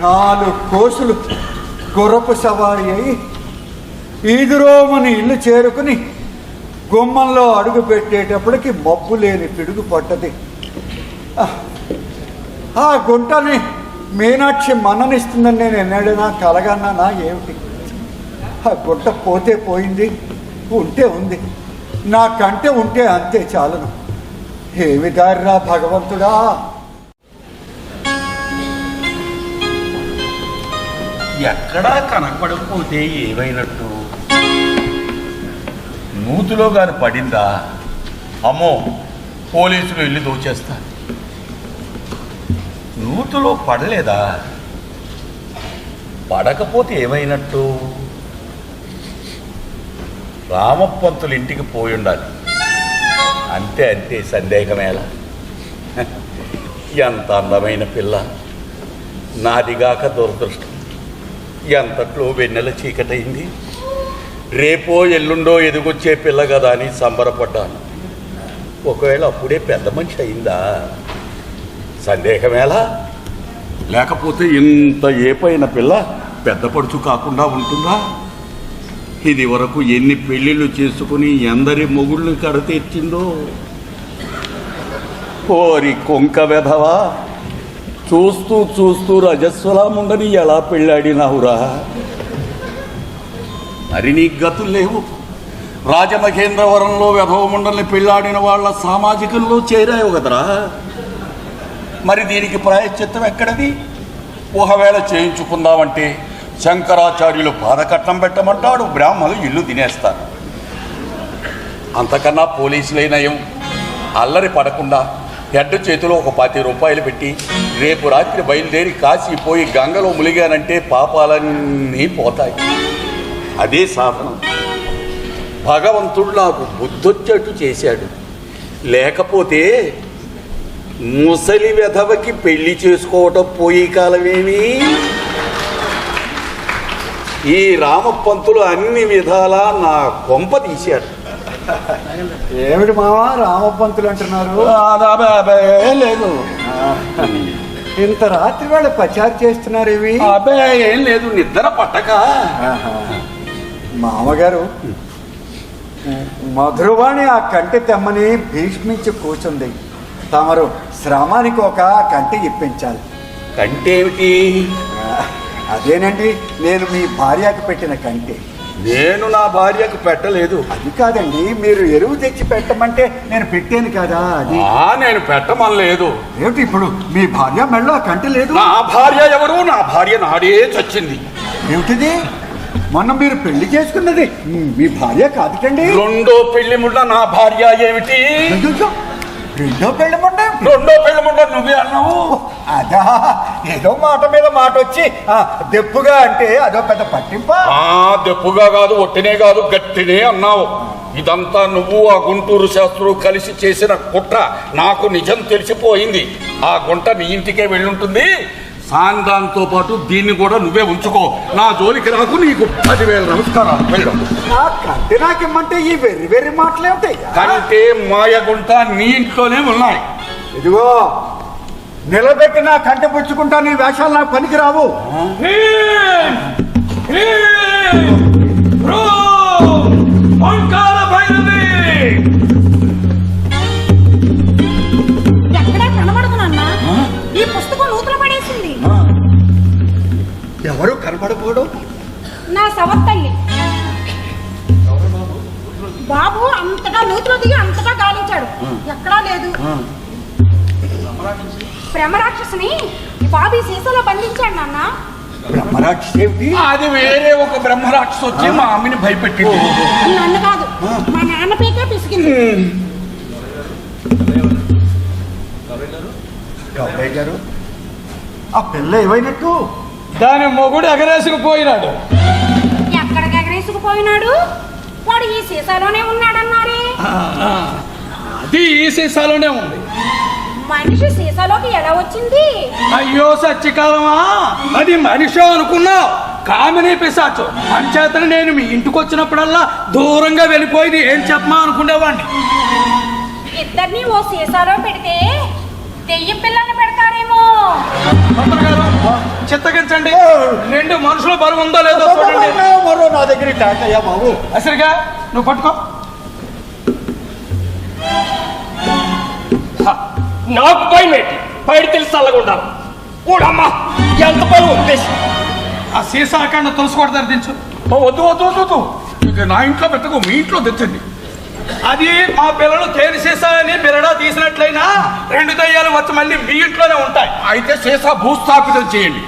నాలుగు కోసులు గుర్రపు సవారి అయి ఈదురోమని ఇల్లు చేరుకుని గుమ్మంలో అడుగు పెట్టేటప్పటికి మబ్బు లేని పిడుగు పడ్డది. ఆ, గుంటని మీనాక్షి మన్ననిస్తుందని నేను ఎన్నడైనా కలగన్నానా ఏమిటి? ఆ గుంట పోతే పోయింది ఉంటే ఉంది. నా కంటే ఉంటే అంతే చాలును. ఏమి దారిరా భగవంతుడా? ఎక్కడా కనపడకపోతే ఏమైనట్టు? నూతులో గాని పడిందా? అమ్మో పోలీసులు వెళ్ళి దోచేస్తా. నూతులో పడలేదా? పడకపోతే ఏమైనట్టు? రామపంతులు ఇంటికి పోయి ఉండాలి. అంతే అంతే సందేహమేలా ఎంత అందమైన పిల్ల. నాదిగాక దురదృష్టం. ఎంతట్లో వెన్నెల చీకటైంది. రేపో ఎల్లుండో ఎదుగొచ్చే పిల్ల కదా అని సంబరపడ్డాను. ఒకవేళ అప్పుడే పెద్ద మనిషి అయిందా? సందేహమేలా? లేకపోతే ఇంత ఏపైన పిల్ల పెద్ద పడుచు కాకుండా ఉంటుందా? ఇది వరకు ఎన్ని పెళ్ళిళ్ళు చేసుకుని ఎందరి మొగుళ్ళు కడతీర్చిందో ఓరి కొంక వెధవా! చూస్తూ చూస్తూ రజస్వలాముండని ఎలా పెళ్ళాడినావురా? మరి నీ గతులు లేవు. రాజమహేంద్రవరంలో వెధవముండల్ని పెళ్ళాడిన వాళ్ళ సామాజికంలో చేరావు కదరా? మరి దీనికి ప్రాయశ్చిత్తం ఎక్కడది? ఒకవేళ చేయించుకుందామంటే శంకరాచార్యులు పాదకట్నం పెట్టమంటాడు బ్రాహ్మలు ఇల్లు తినేస్తారు. అంతకన్నా పోలీసులైనయం అల్లరి పడకుండా ఎడ్డ చేతిలో ఒక పాతి రూపాయలు పెట్టి రేపు రాత్రి బయలుదేరి కాశీ పోయి గంగలో ములిగానంటే పాపాలన్నీ పోతాయి. అదే సాధనం. భగవంతుడు నాకు బుద్ధొచ్చేట్టు చేశాడు. లేకపోతే ముసలి వెధవకి పెళ్ళి చేసుకోవటం పోయి కాలమేమి? ఈ రామపంతులు అన్ని విధాలా నా కొంప తీశాడు ఏమిటి మావా రామపంతులు అంటున్నారు? లేదు. ఇంత రాత్రి వేళ పచారు చేస్తున్నారు ఇవి అబ్బాయి ఏం లేదు నిద్ర పట్టక. మామగారు మధురవాణి ఆ కంటి తెమ్మని భీష్మించి కూర్చుంది తమరు శ్రమానికి ఒక కంటి ఇప్పించాలి. కంటేమిటి? ఆ, అదేనండి నేను మీ భార్యకు పెట్టిన కంటి. నేను నా భార్యకు పెట్టలేదు. అది కాదండి మీరు ఎరువు తెచ్చి పెట్టమంటే నేను పెట్టాను కదా అది. ఆ నేను పెట్టమనలేదు. ఏమిటి ఇప్పుడు? మీ భార్య మెళ్ళో ఆ కంటి లేదు? నా భార్య ఎవరు? నా భార్య నాడే చచ్చింది. ఏమిటిది? మొన్న మీరు పెళ్ళి చేసుకున్నది మీ భార్య కాదుటండి. రెండో పెళ్ళి ముండ నా భార్య ఏమిటి? రెండో పెళ్ళి మొండ? రెండో పెళ్ళి ముండ నువ్వే అన్నావు? అదా ఏదో మాట మీద మాట వచ్చి దెప్పుగా అంటే అదో పెద్ద పట్టింపా? దెప్పుగా కాదు ఒట్టినే కాదు గట్టినే అన్నావు. ఇదంతా నువ్వు ఆ గుంటూరు శాస్త్రులు కలిసి చేసిన కుట్ర. నాకు నిజం తెలిసిపోయింది. ఆ గుంట నీ ఇంటికే వెళ్ళుంటుంది. సాంగాంతో పాటు దీన్ని కూడా నువ్వే ఉంచుకో. నా జోలికి రాకు నీకు పదివేల నమస్కారాలు. వెళ్ళడం కంటి ఈ వెర్రి వెర్రి మాటలేమిటయ్యా కంటే మాయ గుంట నీ ఇంట్లోనే ఉన్నాయి. ఇదిగో నిలబెట్టి నా కంటి పుచ్చుకుంటా నీ వేషాలు నాకు పనికిరావు. కనబడకూడదు నా సవత్తల్లి. బాబు అంతగా నూతులు దిగి అంతగా గాలించాడు. ఎక్కడా లేదు. భ్రమరాక్షసుని ఈ బాబు ఈ సీసాలో బంధించాడు నాన్న. బ్రహ్మరాక్షి ఏమిటి? అది వేరే ఒక బ్రహ్మరాక్షసు వచ్చి మా అమ్మని భయపెట్టింది. నన్ను కాదు. మా నాన్న పీకే పిసికింది. గౌరయ్య గారు ఆ పిల్ల ఏమైనట్టు? దాని మొగుడు ఎగరేసుకుపోయినాడు. ఎక్కడికి ఎగరేసుకుపోయినాడు? వాడు ఈ సీసాలోనే ఉన్నాడన్నారే. అది ఈ సీసాలోనే ఉంది. మనిషి సీసాలోకి ఎలా వచ్చింది? అయ్యో సత్యకాలమా అది మనిషి అనుకున్నావు కామిని పిశాచు. అంచేతను నేను మీ ఇంటికి వచ్చినప్పుడల్లా దూరంగా వెళ్ళిపోయింది. ఏం చెప్పమా అనుకునేవాడిని ఇద్దరిని ఓ సీసాలో పెడితే దెయ్యం పిల్లల్ని గారు చిత్తగించండి. రెండు మనుషుల బరువు ఉందో లేదో చూడండి. మరో నా దగ్గర టాటయ్యా బాబు. అసలుగా నువ్వు పట్టుకో. నాకు భయం ఏంటి? బయట తెలిసి చల్లగుండాలి ఊడమ్మా ఎంత బరువు ఉద్దేశం ఆ సీసా అక్కడ తులసికోట దించు. ఓ, వద్దు వద్దు వద్దు వద్దు. ఇక నా ఇంట్లో పెట్టకు మీ ఇంట్లో తెచ్చండి. అది మా పిల్లలు తేనె సీసా అని బిరడా తీసినట్లయినా రెండు దయ్యాలు వచ్చి మళ్ళీ మీ ఇంట్లోనే ఉంటాయి. అయితే శేష భూస్థాపితం చేయండి.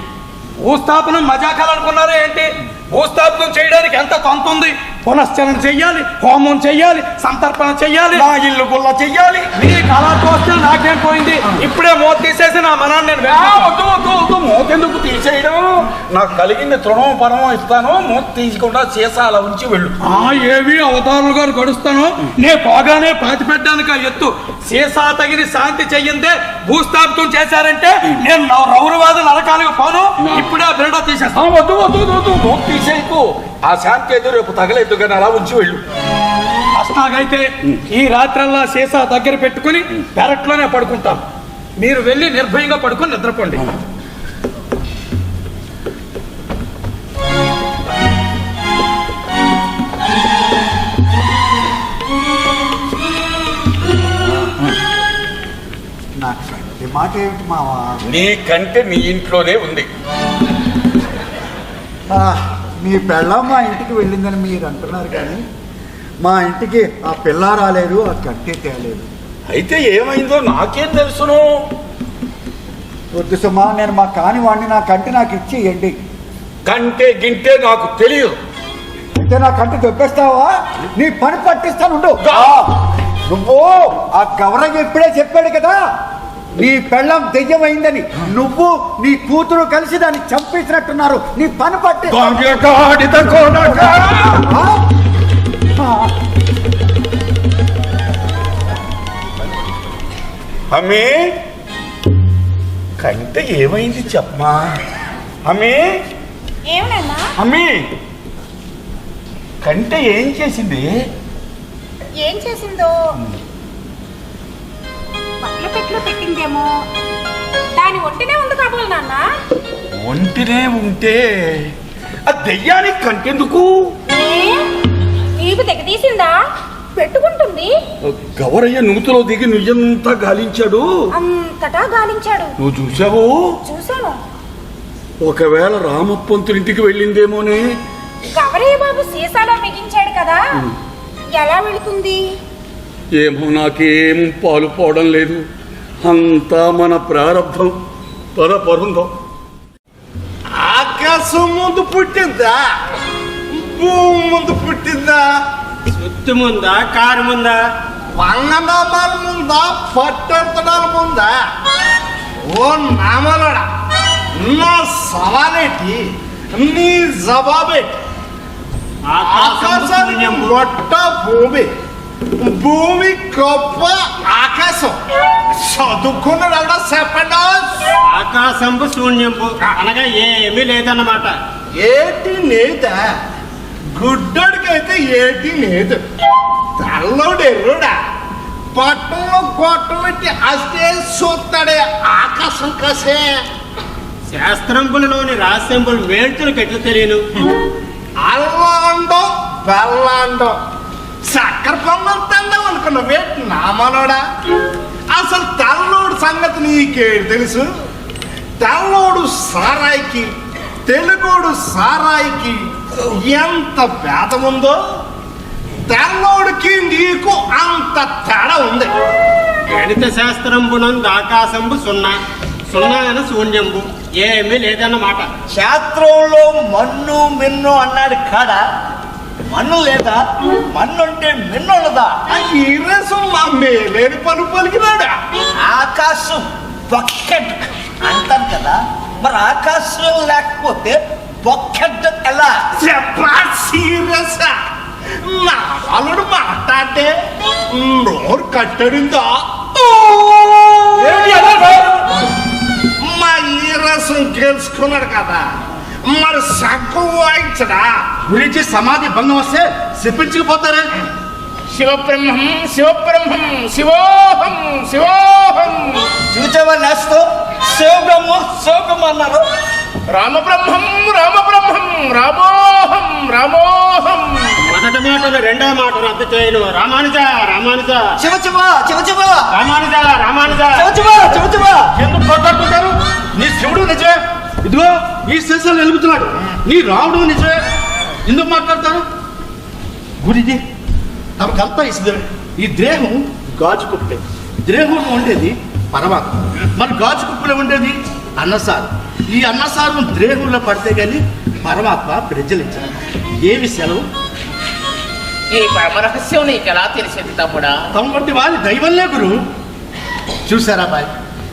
భూస్థాపనం మజాకాలు అనుకున్నారా ఏంటి? భూస్థాపనం చేయడానికి ఎంత కొంత ఉంది పునశ్చరణ చెయ్యాలి హోమం చెయ్యాలి సంతర్పణ చెయ్యాలి నా ఇల్లు గుల్ల చెయ్యాలి. మీ కళా కోస్టల్ నాకేం పోయింది? ఇప్పుడే మోత తీసేసి నా మనాన్ని నేను ఆ, వెళ్ళిపోతాను. వద్దు వద్దు వద్దు మూతెందుకు తీసేయడం? నాకు కలిగింది తృణం పరమం ఇస్తాను మూత తీయకుండా సీసాల ఉంచి వెళ్ళు. ఆ ఏవి అవతారులు గారు గడుస్తాను నే పోగానే పాతి పెట్టడానికి ఆ ఎత్తు. సీసా తగిన శాంతి చెయ్యిందే భూస్థాపితం చేశారంటే నేను నా రౌరవాద నరకాలకు పోను. ఇప్పుడే బిరడా తీసేస్తాను వద్దు వద్దు, వద్దు మూత తీసేయకు. ఆ శాంతి ఏదో రేపు తగలేదు కానీ అలా ఉంచి వెళ్ళు. అట్లాగైతే ఈ రాత్రల్లా సీసా దగ్గర పెట్టుకుని పెరట్లోనే పడుకుంటాం. మీరు వెళ్ళి నిర్భయంగా పడుకొని నిద్రపోండి. నాకు ఈ మాట ఏమిటి మావా? నీ కంటే నీ ఇంట్లోనే ఉంది. ఆ, మీ పెళ్ళం మా ఇంటికి వెళ్ళిందని మీరు అంటున్నారు కానీ మా ఇంటికి ఆ పిల్ల రాలేదు ఆ కట్టే తేలేదు. అయితే ఏమైందో నాకేం తెలుసును? వద్దు సుమా నేను మా కాని వాడిని నా కంటి నాకు ఇచ్చి ఇవ్వండి కంటే గింటే నాకు తెలియదు. అయితే నా కంటి దొబ్బేస్తావా? నీ పని పట్టిస్తాను నువ్వు ఆ గౌరవ్ ఇప్పుడే చెప్పాడు కదా. నీ పెళ్ళం దెయ్యమైందని నువ్వు నీ కూతురు కలిసి దాన్ని చంపేసినట్టున్నారు. నీ పని పట్టి. అమ్మే కంటే ఏమైంది చెప్పమా అమ్మే అమ్మి కంటే ఏం చేసింది? ఏం చేసిందో? బట్టల పెట్లో పెట్టిందేమో? దాని ఒంటినే ఉంది కాబోలు నాన్న. ఒంటినే ఉంటే ఆ దెయ్యానికి కంటెందుకు? నీకు తెగదీసిందా పెట్టుకుంటుంది. గౌరయ్య నూతులో దిగి నుయ్యంతా గాలించాడు. అంతటా గాలించాడు. నువ్వు చూసావు చూశాను. ఒకవేళ రామప్పంతురింటికి వెళ్ళిందేమోనే? గవరయ్య బాబు సీసాలో మిగించాడు కదా. ఎలా వెళుతుంది? ఏమో నాకేం పాలు పోవడం లేదు. అంతా మన ప్రారంభం పద పరుందాం ఆకాశం ముందు పుట్టిందా? భూమి ముందు పుట్టిందా? సుత్తు ముందా కారు ముందా? వంగనామాల ముందా పట్టెత్తనాల ముందా? ఓ నామలడా నా సవాలేటి నీ జవాబేటి? ఆకాశానికి మొట్ట భూమి. భూమి గొప్ప ఆకాశం. చదువుకున్నాడు ఎవడో చెప్పండి ఆకాశంపు శూన్యంపు అనగా ఏమీ లేదన్నమాట. ఏటి నేదా గుడ్డోడికైతే ఏటి లేదు. తెల్లోడు ఎర్రుడా? పట్టణంలో గొట్ట పెట్టి అస్తే చూస్తాడే ఆకాశం కసే. శాస్త్రంపులలోని రహస్యంపులు మేల్చులకు ఎట్లా తెలియను? అల్లాండో బెల్లాండో. చక్కెర పొంగల్ తిందాం అనుకున్నా వేటి నామలోడా అసలు తెల్లోడు సంగతి నీకే తెలుసు? తెల్లోడు సారాయికి తెలుగోడు సారాయికి ఎంత భేదం ఉందో తెల్లోడికి నీకు అంత తేడా ఉంది. గణిత శాస్త్రంబునందు ఆకాశంబు సున్నా సున్నా అని శూన్యంబు ఏమీ లేదన్నమాట. శాస్త్రంలో మన్ను మిన్ను అన్నాడు కాడ? మన్ను లేదా? మన్ను అంటే మిన్నులదా? ఈ రసం మా మేలేని పలు పలికినాడా? ఆకాశం బకెట్ అంటారు కదా మరి ఆకాశం లేకపోతే బొక్కెట్ ఎలా? చెప్పా సీరియస్. నా అల్లుడు మాట్లాడితే నోరు కట్టడిందా? మా ఈ రసం తెలుసుకున్నాడు కదా. మరి వాయించడా? గురించి సమాధి భంగం వస్తే చెప్పించకపోతారే శివబ్రహ్మం శివబ్రహ్మం శివోహం శివోహం. చూసావా నేస్తో? శివబ్రహ్మ శివబ్రహ్మ అన్నారు. రామబ్రహ్మం రామబ్రహ్మం రామోహం రామోహం. మొదటి మాటలు రెండో మాట రద్దు చేయను. రామానుజ రామానుజ. శివ శివ శివ శివ రామానుజ రామానుజ. శివ శివ శివ శివ ఎందుకు కొట్లాడుకుంటారు? నీ శివుడు నిజమే. ఇదిగో ఈ శేషాలు వెలుగుతున్నాడు. నీ రాముడు నిజమే. ఎందుకు మాట్లాడతారు? గురిది తమకంతా ఇస్తుంది ఈ దేహం గాజు కుప్పే దేహంలో ఉండేది పరమాత్మ. మన గాజు కుప్పలో ఉండేది అన్నసారం. ఈ అన్నసారం దేహంలో పడితే కానీ పరమాత్మ ప్రజలించారు ఏమి సెలవు? ఈ పరమ రహస్యం నీకు ఎలా తెలిసింది తమ్ముడా? తమ వంటి వారి దైవంలే గురు. చూసారా బాయ్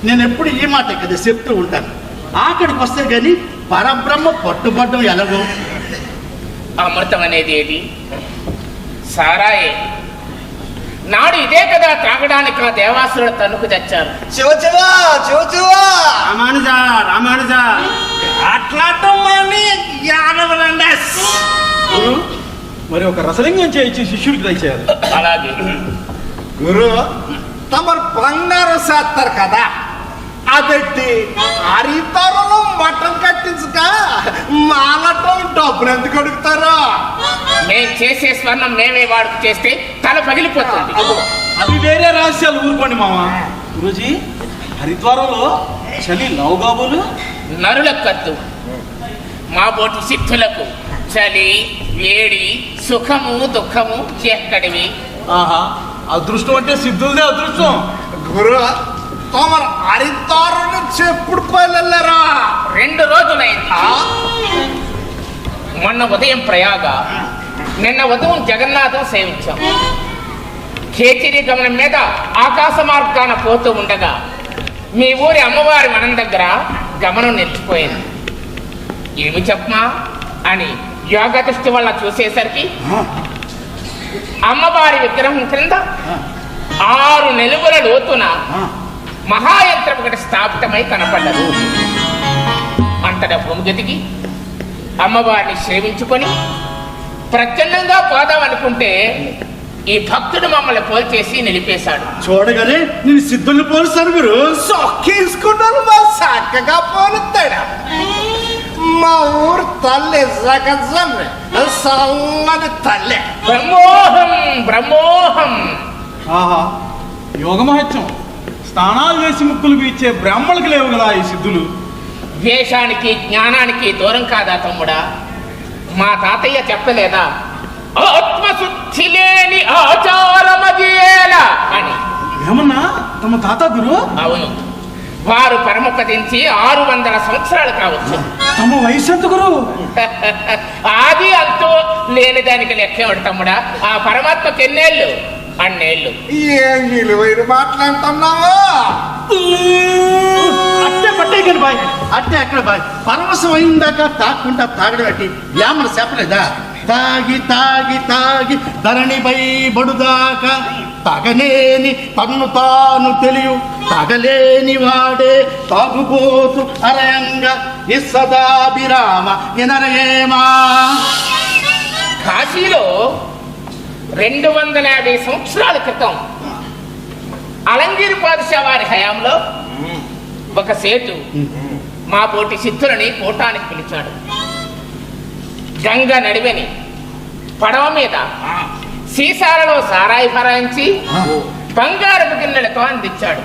నేను ఎప్పుడు ఈ మాట కదా చెప్తూ ఉంటాను. ఆఖడికి వస్తే కానీ పరబ్రహ్మ పట్టుబడ్డం ఎలాగో? అమృతం అనేది ఏది? సారాయే. నాడు ఇదే కదా త్రాగడానికి ఆ దేవాసురుడు తన్నుకు తెచ్చారు. శివ శివ శివ శివ! రామానుజ రామానుజ! అట్లాటం మరి ఒక రసలింగం చేయించి శిష్యుడికి దయచేయాలి. అలాగే. గురు తమరు బంగారం చేస్తారు కదా అదెట్టి హరితరులు మటన్ కట్టించుక మాలటం డబ్బులు ఎందుకు అడుగుతారు? మేం చేసే స్వర్ణం మేమే వాడుకు చేస్తే తల పగిలిపోతుంది. అవి వేరే రహస్యాలు ఊరుకోండి మామ. గురూజీ హరిద్వారంలో చలి లవగాబులు నరుల కత్తు మా బోటి సిద్ధులకు చలి వేడి సుఖము దుఃఖము ఎక్కడివి? ఆహా అదృష్టం అంటే సిద్ధులదే అదృష్టం. గురు తమరు హరితారు నుంచి ఎప్పుడు పల్లెళ్ళారా రెండు రోజులైంది. మొన్న ఉదయం ప్రయాగ నిన్న ఉదయం జగన్నాథం సేవించాం. కేచిరి గమనం మీద ఆకాశ మార్గాన పోతూ ఉండగా మీ ఊరి అమ్మవారి వనం దగ్గర గమనం నిలిచిపోయింది. ఏమి చెప్పమా? అని యోగ దృష్టి వల్ల చూసేసరికి అమ్మవారి విగ్రహం క్రింద ఆరు నెలుగుల లోతున మహాయంత్రం ఒకటి స్థాపితమై కనపడ్డది. అంతటా భూమిగతికి అమ్మవారిని సేవించుకొని ప్రచండంగా పోదామనుకుంటే ఈ భక్తుడు మమ్మల్ని పోల్చేసి నిలిపేశాడు. చూడగానే నేను సిద్ధుల్ని పోలుస్తాను గురు. సొక్కేసుకున్నాను మా చక్కగా పోలుతాడా మా ఊరు తల్లి జగజమ్మి తల్లి. బ్రహ్మోహం బ్రహ్మోహం. ఆహా యోగమహత్యం స్నానాలు చేసి ముక్కులు పీచే బ్రాహ్మణులకు లేవు కదా ఈ సిద్ధులు? ద్వేషానికి జ్ఞానానికి దూరం కాదా తమ్ముడా? మా తాతయ్య చెప్పలేదా? ఆత్మశుద్ధి లేని ఆచారమదియేలా అని. ఏమన్నా? తమ తాత గురు? అవును. వారు పరమపదించి ఆరు వందల సంవత్సరాలు కావచ్చు. తమ వయసు ఎంత గురు? ఆది అంతు లేని దానికి లెక్కేమిటి తమ్ముడా. ఆ పరమాత్మకి ఎన్నేళ్ళు అన్నేళ్ళు ఏం విలువైన మాట్లాడుతున్నావా అట్టే పట్టే కానీ బాయ్. అట్టే అక్కడ బాయ్? పరవశం అయిందాక తాకుండా తాగడం పెట్టి యామలు చెప్పలేదా? తాగి తాగి తాగి ధరణిపై బడుదాకా తాగనేని తన్ను తాను తెలియు తాగలేని వాడే తాగుబోతు అరయంగా ఇస్సదాభిరామ ఎనరయేమా కాశీలో రెండు వందల యాభై సంవత్సరాల క్రితం అలంగిరి పాదుషా వారి హయాంలో ఒక సేటు మా పోటీ సిద్ధులని కూటానికి పిలిచాడు. గంగ నడివెని పడవ మీద సీసాలలో సారాయి ఫరాయించి బంగారపు గిన్నెలతో అందించాడు.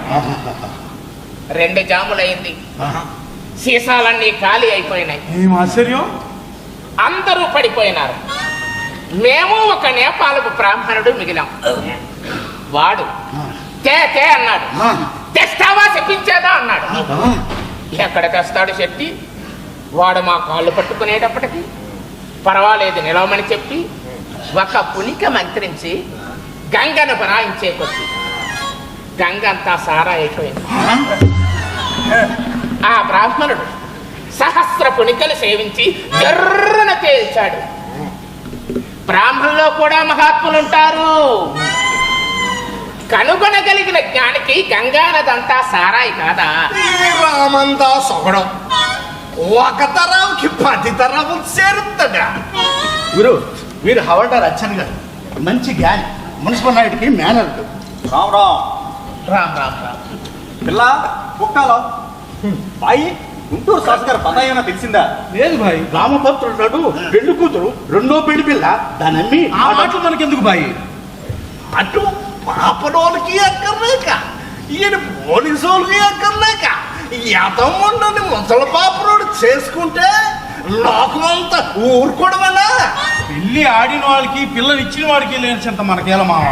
రెండు జాములైంది. సీసాలన్నీ ఖాళీ అయిపోయినాయి. ఆశ్చర్యం? అందరూ పడిపోయినారు. మేము ఒక నేపాలపు బ్రాహ్మణుడు మిగిలాం. వాడు తే తే అన్నాడు. తెస్తావా చెప్పించేదా అన్నాడు. ఎక్కడ తెస్తాడు శెట్టి వాడు మా కాళ్ళు పట్టుకునేటప్పటికి పర్వాలేదు నిలవమని చెప్పి ఒక పులిక మంత్రించి గంగను బరాయించే కొద్ది. గంగ అంతా సారా అయిపోయింది. ఆ. బ్రాహ్మణుడు సహస్ర పునికలు సేవించి ఎర్రన తేల్చాడు. బ్రాహ్మణుల్లో కూడా మహాత్ములు ఉంటారు కనుగొనగలిగిన జ్ఞానికి గంగానదంతా సారాయి కాదా? ఈ రామందా సొగడం ఒక తరంకి పది తరం చేరుతాడా? గురు వీరు హవల్దార్ అచ్చన్ గారు. మంచి జ్ఞాని. మున్సిపల్ నాయుడికి మేనర్ రామ్ రామ్. రామ్ రామ్ రామ్. పిల్ల కుక్కలో. బాయి గుంటూరు శాసన గారు పద ఏమైనా తెలిసిందా? లేదు భాయ్. రామభద్రుడు నాడు పెళ్ళి కూతురు రెండో పెళ్ళి పిల్ల దాని అమ్మి ఆ మాటలు మనకెందుకు భాయ్? అటు పాపడోళ్ళకి ఎక్కర్లేక ఈయన పోలీసు వాళ్ళకి ఎక్కర్లేక యతమ్ముండని ముసలి పాపరోడు చేసుకుంటే లోకమంతా ఊరుకోవడమేనా? పెళ్ళి ఆడిన వాళ్ళకి పిల్లలు ఇచ్చిన వాడికి లేనింత మనకేల మామ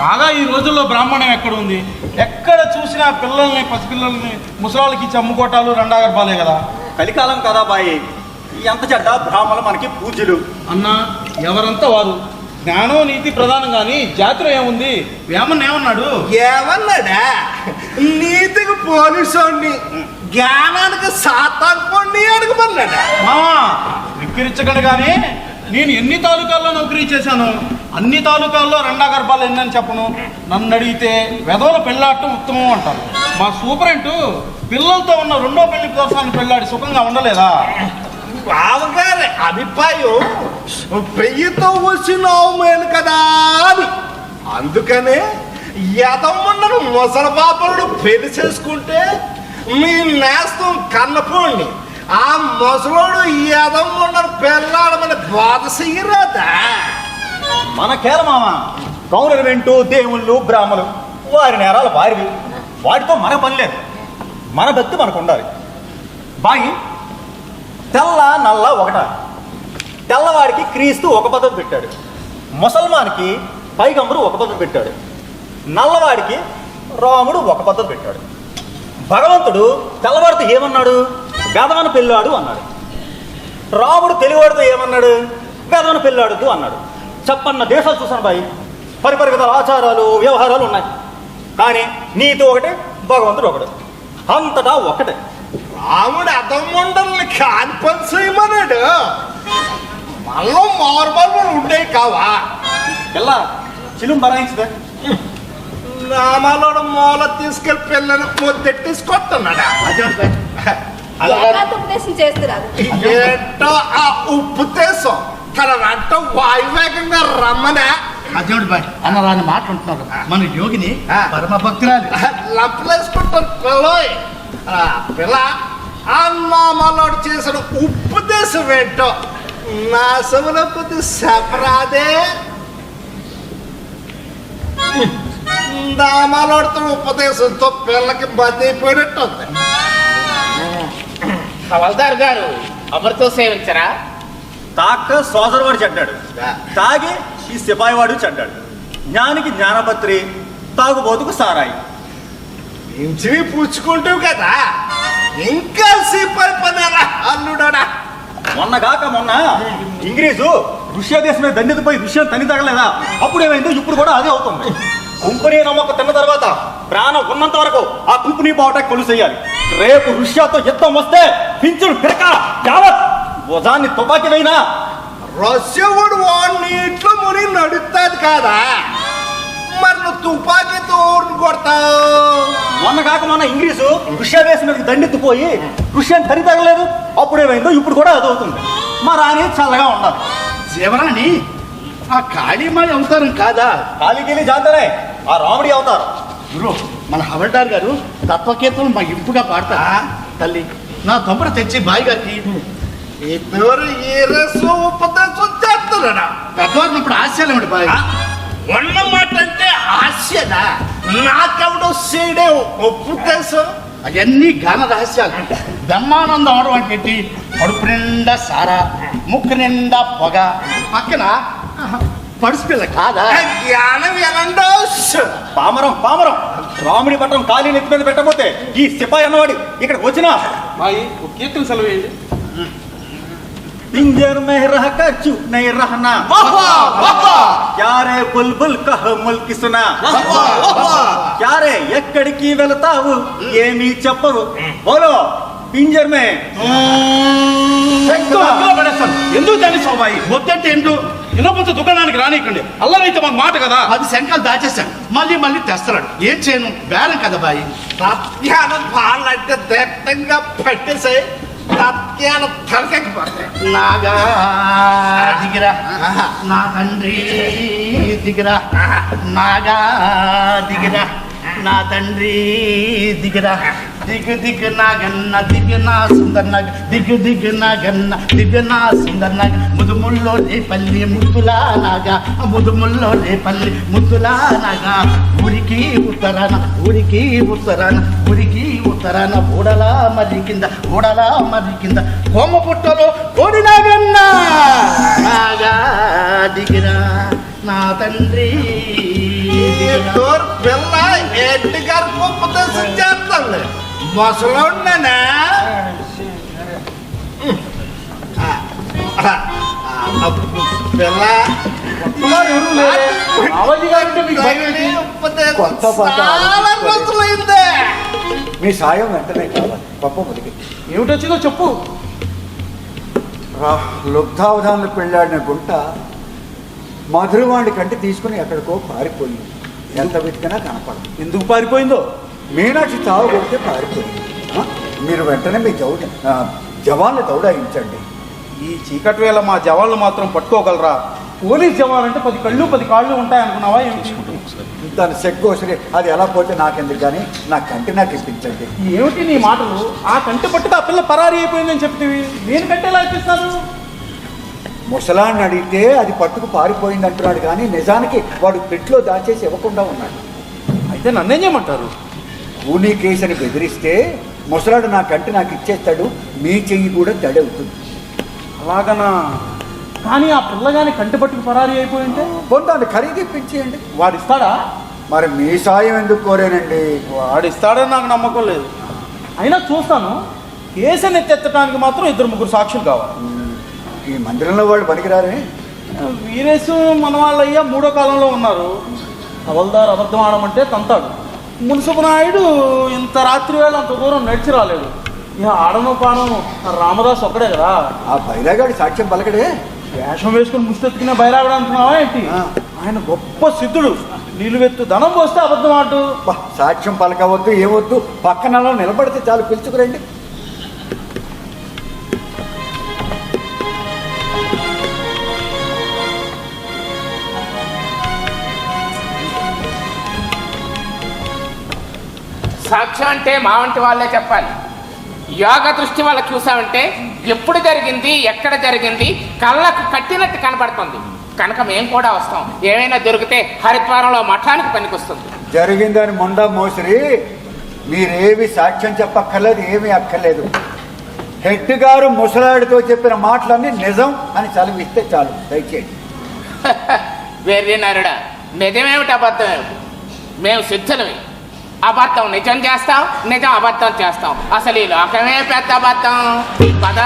కాగా ఈ రోజుల్లో బ్రాహ్మణం ఎక్కడ ఉంది? ఎక్కడ చూసినా పిల్లల్ని పసిపిల్లల్ని ముసలాళ్ళకి ఇచ్చి అమ్ముకోటాలు రెండాగర్భాలే కదా. కలికాలం కదా బాయి. ఈ అంత చెడ్డ బ్రాహ్మణులు మనకి పూజ్యులు. అన్నా ఎవరంతా వారు? జ్ఞానం నీతి ప్రధానం కానీ జాతిలో ఏముంది? వేమన్న ఏమన్నాడు? ఏమన్నాడా? నీతికి పోలీసోడిని జ్ఞానానికి సాతాన్పోండి అడగమన్నాడా? మామా విక్కిరించగడు కానీ నేను ఎన్ని తాలూకాల్లో నౌకరీ చేశాను అన్ని తాలూకాల్లో రెండా గర్భాలు ఎన్నని చెప్పను. నన్ను అడిగితే వెధవల పెళ్ళాడటం ఉత్తమం అంటారు. మా సూపరెంట్ పిల్లలతో ఉన్న రెండో పెళ్ళి దోషాన్ని పెళ్ళాడి సుఖంగా ఉండలేదా? బావగారి అభిప్రాయం పెయ్యితో వచ్చినావు మేలు కదా అని. అందుకనే యదమ్ముండను ముసలి పెళ్ళి చేసుకుంటే మీ నేస్తం కన్నపోండి ఆ ముసలోడు యదమ్ముండను పెళ్ళాడమని బాధ చెయ్యరాదా మన కేరమామ కౌరులు వింటూ దేవుళ్ళు బ్రాహ్మలు వారి నేరాలు వారివి. వాటితో మన పని లేదు. మన భక్తి మనకు ఉండాలి. బాయి తెల్ల నల్ల ఒకట. తెల్లవాడికి క్రీస్తు ఒక పద్ధతి పెట్టాడు. ముసల్మాన్కి పైగంబరు ఒక పద్ధతి పెట్టాడు. నల్లవాడికి రాముడు ఒక పద్ధతి పెట్టాడు. భగవంతుడు తెల్లవాడితో ఏమన్నాడు? గదవన పెళ్ళాడు అన్నాడు. రాముడు తెలుగువాడితో ఏమన్నాడు? గదవన పెళ్ళాడుతూ అన్నాడు. చెప్పన్న దేశాలు చూసాను బాయి. పరిపరి విధాల ఆచారాలు వ్యవహారాలు ఉన్నాయి. కానీ నీతి ఒకటే భగవంతుడు ఒకడు అంతటా ఒకటే రాముడు అదమ్ముండల్ని కాన్పని చేయమన్నాడు. మళ్ళీ మార్బల్ ఉండే కావా? ఎలా చిలుం బరాయించదే. నామాలోడు మూల తీసుకెళ్ళి పిల్లని పొద్దెట్టేసి కొట్టున్నాడా? ఉపదేశం చేస్తున్నారు? ఏంటో ఆ ఉప్పు దేశం తన వెంట వాయువేగంగా రమ్మనే. అదేమిటి బాయ్? అన్న రాని మాట్లాడుతున్నారు మన యోగిని పరమ భక్తురాలి లంపలేసుకుంటారు పిల్ల ఆ నామాలోడు చేసిన ఉప్పు దేశం ఏంటో నా సభలో కొద్ది చెప్పరాదే. నామాలోడుతున్న ఉపదేశంతో పిల్లకి బతిపోయినట్టు ఉంది హవల్దార్ గారు అమృతో సేవించరా? తాక సోదరవాడు చెడ్డాడు. తాగి ఈ సిపాయివాడు చెడ్డాడు. జ్ఞానికి జ్ఞానపత్రి తాగుబోతుకు సారాయి. ఇంచివి పుచ్చుకుంటావు కదా? ఇంకా సిపాయి పనేలా అల్లుడా మొన్నగాక మొన్న ఇంగ్లీషు రుష్యా దేశం మీద దండెత్తిపోయి విషయం తని తగలేదా? అప్పుడు ఏమైందో ఇప్పుడు కూడా అదే అవుతుంది. కుంకుని నమ్మకం తిన్న తర్వాత ప్రాణం ఉన్నంత వరకు ఆ కుంకుని బావటా కొలుసు చేయాలి రేపు రుష్యాతో యుద్ధం వస్తే పింఛుడు పిరక యావత్ భుజాన్ని తుపాకి వేయినా. రష్యవుడు వాడిని ఇంట్లో ముని నడుస్తుంది కాదా? మరి నువ్వు తుపాకీతో ఊరిని కొడతావు మొన్న కాక మొన్న ఇంగ్లీషు రుష్యా దేశం మీదకి దండెత్తిపోయి రుష్యాని తని తగలేదు. అప్పుడు ఏమైందో ఇప్పుడు కూడా అది అవుతుంది. మా రాణి చల్లగా ఉండాలి. శివరాణి ఆ కాళీమాయి అవతారం కాదా? కాలిగిలి జాతరే ఆ రాముడి అవుతారు. గురు మన హవల్దార్ గారు తత్వకీర్తనలు మా ఇంపుగా పాడతారా. తల్లి నా తమ్ముడు తెచ్చి బాయి గారికి ఇద్దరు ఈ రసం ఉపదేశం చేస్తున్నాడా పెద్దవారిని ఇప్పుడు ఆశ్చర్యం బాయ్? ఉన్న మాట అంటే ఆశయనా? నాకెవడో సీడే ఉపదేశం అవన్నీ గాన రహస్యాలు. బ్రహ్మానందం అవడం అంటే? కడుపు నిండా సారా ముక్కు నిండా పొగ. పక్కన పడుసు పిల్ల కాదా? జ్ఞానం ఎలాంటో పామరం పామరం. రాముడి పట్టం ఖాళీ నెత్తి మీద పెట్టబోతే ఈ సిపాయి అన్నవాడు ఇక్కడికి వచ్చినా మాయి ఒక కీర్తన సెలవు వేయండి पिंजर में रह कर चुप नहीं रहना क्या रे बुलबुल कह मुल्क सुना क्या रे ఎక్కడికి వెళతావు ఏమీ చెప్పవు బోలో పింజర్ మే ఎందుకు దాన్ని సోబాయి వద్దంటే ఏంటో ఇనపొచ్చు దుకాణానికి రానికండి అల్లరైతే మాకు మాట కదా. పది శంకాలు దాచేశాను మళ్ళీ మళ్ళీ తెస్తున్నాడు ఏం చేయను? బేరం కదా బాయి. సత్యానం పాలంటే దట్టంగా పట్టేసాయి సత్యానం తలకెక్కిపోతాయి నాగా దిగిరా. నా తండ్రి దిగిరా. నాగా దిగిరా. నా తండ్రి దిగిరా దిగు దిగు నాగన్న దిగు నా సుందర నగ దిగు దిగు నాగన్న దిగు నా సుందర నగ. ముదుముల్లో రేపల్లి ముద్దులా నాగా ముదుముల్లో రేపల్లి ముద్దులా నాగా. ఊరికి ఉత్తరాన ఊరికి ఉత్తరాన ఊరికి ఉత్తరాన ఊడలా మరి కింద ఊడలా మరి కింద. కోమ పుట్టలో కోడి నాగన్న నాగా దిగిరా నా తండ్రి. పిల్ల ఎడ్డి గారికి ఉపదేశం చేస్తాను మొసలున్నానా పిల్ల. కొత్త మీ సాయం వెంటనే కావాలి. పప్ప ముదికి. ఏమిటొచ్చిందో చెప్పు. లుబ్ధావధానులు పెళ్ళాడిన గుంట మధురవాణి కంటి తీసుకుని ఎక్కడికో పారిపోయింది. ఎంత వెతికినా కనపడదు. ఎందుకు పారిపోయిందో? మీనాక్షి చావు కొడితే పారిపోయింది? మీరు వెంటనే మీ జౌడ జవాన్లు దౌడాయించండి ఈ చీకటి వేళ మా జవాన్లు మాత్రం పట్టుకోగలరా? పోలీస్ జవాన్ అంటే పది కళ్ళు పది కాళ్ళు ఉంటాయనుకున్నావా దాని సెగ్గోసరి అది ఎలా పోతే నాకెందుకు కానీ నా కంటి నాకు ఇప్పించండి. ఏమిటి నీ మాటలు? ఆ కంటి పట్టుకు ఆ పిల్ల పరారి అయిపోయిందని చెప్తివి. దేనికంటే ఎలా ఇప్పిస్తారు? ముసలాన్ని అడిగితే అది పట్టుకు పారిపోయింది అంటున్నాడు కానీ నిజానికి వాడు పెట్లో దాచేసి ఇవ్వకుండా ఉన్నాడు. అయితే నన్నేం చేయమంటారు? కూనీ కేసుని బెదిరిస్తే ముసలాడు నా కంటి నాకు ఇచ్చేస్తాడు మీ చెయ్యి కూడా తడవుతుంది. అలాగనా? కానీ ఆ పిల్లగాని కంటి పట్టుకు పరారి అయిపోయింటే? పొందాన్ని ఖరీదు ఇప్పించేయండి. వాడిస్తాడా? మరి మీ సాయం ఎందుకు కోరేనండి? వాడిస్తాడని నాకు నమ్మకం లేదు. అయినా చూస్తాను కేసుని ఎత్తెత్తడానికి మాత్రం ఇద్దరు ముగ్గురు సాక్షులు కావాలి. ఈ మందిరంలో వాళ్ళు పనికిరారే. వీరేశు మన వాళ్ళయ్యా మూడో కాలంలో ఉన్నారు. హవల్దార్ అబద్ధం ఆడమంటే తంతాడు. మున్సిపల్ నాయుడు ఇంత రాత్రి వేళ అంత దూరం నడిచి రాలేదు. ఇక ఆడను పాడను రామదాస్ ఒక్కడే కదా. ఆ బైరాగాడి సాక్ష్యం పలకడే. వేషం వేసుకుని ముష్టెత్తుకునే బయరాగడ అంటున్నావా ఏంటి. ఆయన గొప్ప సిద్ధుడు. నిలువెత్తు ధనం పోస్తే అబద్ధం ఆడు. సాక్ష్యం పలకవద్దు ఏవద్దు పక్కన నిలబడితే చాలు పిలుచుకురండి. సాక్ష్యం అంటే మా వంటి వాళ్ళే చెప్పాలి. యోగ దృష్టి వల్ల చూసామంటే ఎప్పుడు జరిగింది ఎక్కడ జరిగింది కళ్ళకు కట్టినట్టు కనపడుతుంది. కనుక మేము కూడా వస్తాం. ఏమైనా దొరికితే హరిద్వారంలో మఠానికి పనికొస్తుంది. జరిగిందని మొండ మోసరి మీరేమి సాక్ష్యం చెప్పక్కర్లేదు ఏమీ అక్కర్లేదు. హెడ్ గారు ముసలాడితో చెప్పిన మాటలన్నీ నిజం అని చదివిస్తే చాలు దయచేయండి. వేరే నరుడా నిజమేమిటి అబద్ధం ఏమిటి మేము సిద్ధులవి అబద్ధం నిజం చేస్తాం నిజం అబద్ధం చేస్తాం అసలు ఈ లోకమే పెద్ద అబద్ధం. పద.